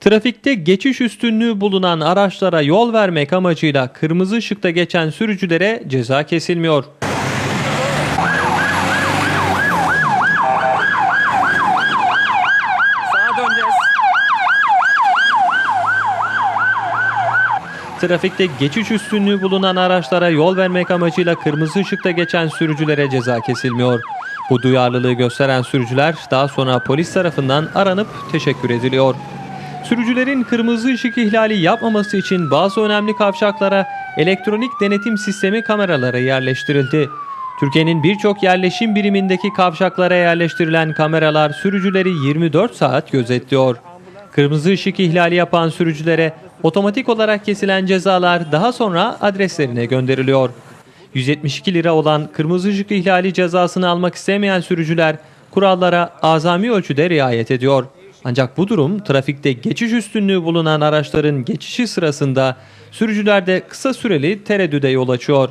Trafikte geçiş üstünlüğü bulunan araçlara yol vermek amacıyla kırmızı ışıkta geçen sürücülere ceza kesilmiyor. Trafikte geçiş üstünlüğü bulunan araçlara yol vermek amacıyla kırmızı ışıkta geçen sürücülere ceza kesilmiyor. Bu duyarlılığı gösteren sürücüler daha sonra polis tarafından aranıp teşekkür ediliyor. Sürücülerin kırmızı ışık ihlali yapmaması için bazı önemli kavşaklara elektronik denetim sistemi kameraları yerleştirildi. Türkiye'nin birçok yerleşim birimindeki kavşaklara yerleştirilen kameralar sürücüleri 24 saat gözetliyor. Kırmızı ışık ihlali yapan sürücülere otomatik olarak kesilen cezalar daha sonra adreslerine gönderiliyor. 172 lira olan kırmızı ışık ihlali cezasını almak istemeyen sürücüler kurallara azami ölçüde riayet ediyor. Ancak bu durum trafikte geçiş üstünlüğü bulunan araçların geçişi sırasında sürücülerde kısa süreli tereddüde yol açıyor.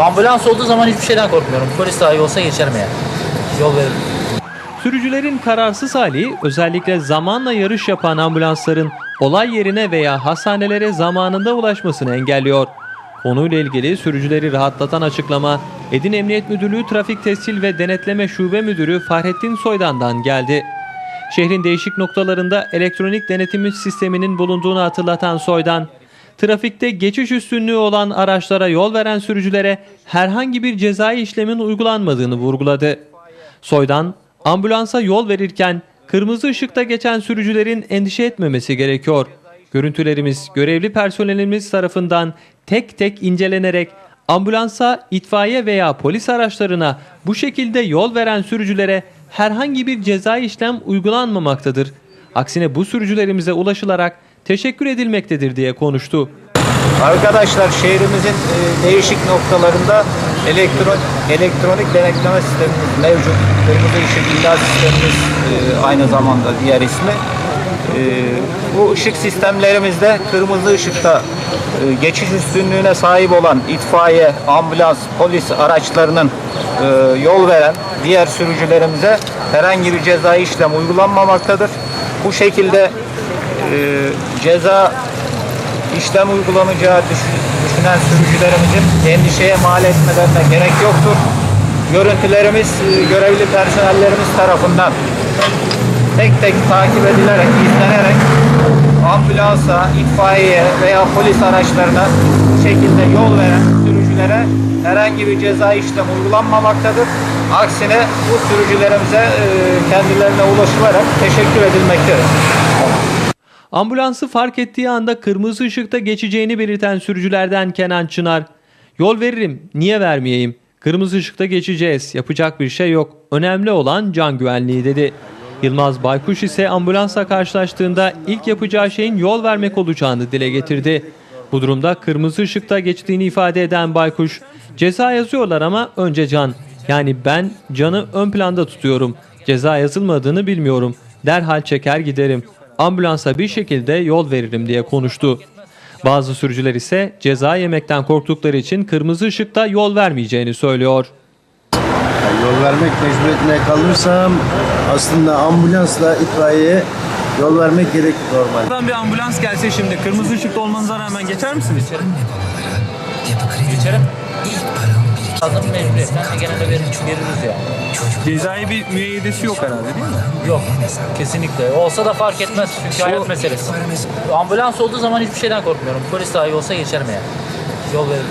Ambulans olduğu zaman hiçbir şeyden korkmuyorum. Polis dahi olsa geçerim yani. Yol veririm. Sürücülerin kararsız hali özellikle zamanla yarış yapan ambulansların olay yerine veya hastanelere zamanında ulaşmasını engelliyor. Konuyla ilgili sürücüleri rahatlatan açıklama Edin Emniyet Müdürlüğü Trafik Tescil ve Denetleme Şube Müdürü Fahrettin Soydan'dan geldi. Şehrin değişik noktalarında elektronik denetim sisteminin bulunduğunu hatırlatan Soydan, trafikte geçiş üstünlüğü olan araçlara yol veren sürücülere herhangi bir cezai işlemin uygulanmadığını vurguladı. Soydan, ambulansa yol verirken kırmızı ışıkta geçen sürücülerin endişe etmemesi gerekiyor. Görüntülerimiz görevli personelimiz tarafından tek tek incelenerek ambulansa, itfaiye veya polis araçlarına bu şekilde yol veren sürücülere herhangi bir cezai işlem uygulanmamaktadır. Aksine bu sürücülerimize ulaşılarak teşekkür edilmektedir diye konuştu. Arkadaşlar şehrimizin e, değişik noktalarında elektron elektronik denetleme sistemimiz mevcut. Kırmızı ışık ihlal sistemimiz e, aynı zamanda diğer ismi. E, bu ışık sistemlerimizde kırmızı ışıkta geçiş üstünlüğüne sahip olan itfaiye, ambulans, polis araçlarının e, yol veren diğer sürücülerimize herhangi bir cezai işlem uygulanmamaktadır. Bu şekilde e, ceza işlem uygulanacağı düş- düşünen sürücülerimizin endişeye mal etmelerine gerek yoktur. Görüntülerimiz e, görevli personellerimiz tarafından tek tek takip edilerek, izlenerek ambulansa, itfaiye veya polis araçlarına bu şekilde yol veren sürücülere herhangi bir ceza işlem uygulanmamaktadır. Aksine bu sürücülerimize e, kendilerine ulaşılarak teşekkür edilmektedir. Ambulansı fark ettiği anda kırmızı ışıkta geçeceğini belirten sürücülerden Kenan Çınar, "Yol veririm, niye vermeyeyim? Kırmızı ışıkta geçeceğiz. Yapacak bir şey yok. Önemli olan can güvenliği." dedi. Yılmaz Baykuş ise ambulansla karşılaştığında ilk yapacağı şeyin yol vermek olacağını dile getirdi. Bu durumda kırmızı ışıkta geçtiğini ifade eden Baykuş, "Ceza yazıyorlar ama önce can. Yani ben canı ön planda tutuyorum. Ceza yazılmadığını bilmiyorum. Derhal çeker giderim. Ambulansa bir şekilde yol veririm diye konuştu. Bazı sürücüler ise ceza yemekten korktukları için kırmızı ışıkta yol vermeyeceğini söylüyor. Yol vermek mecburiyetine kalırsam aslında ambulansla itfaiyeye yol vermek gerek normal. Buradan bir ambulans gelse şimdi kırmızı ışıkta olmanıza rağmen geçer misiniz? Geçerim. Lazım mecburiyetten de gene de verin, veririz yani. Cezai bir müeyyidesi yok herhalde değil mi? Yok. Kesinlikle. Olsa da fark etmez çünkü hayat meselesi. Ambulans olduğu zaman hiçbir şeyden korkmuyorum. Polis dahi olsa geçerim yani. Yol veririm.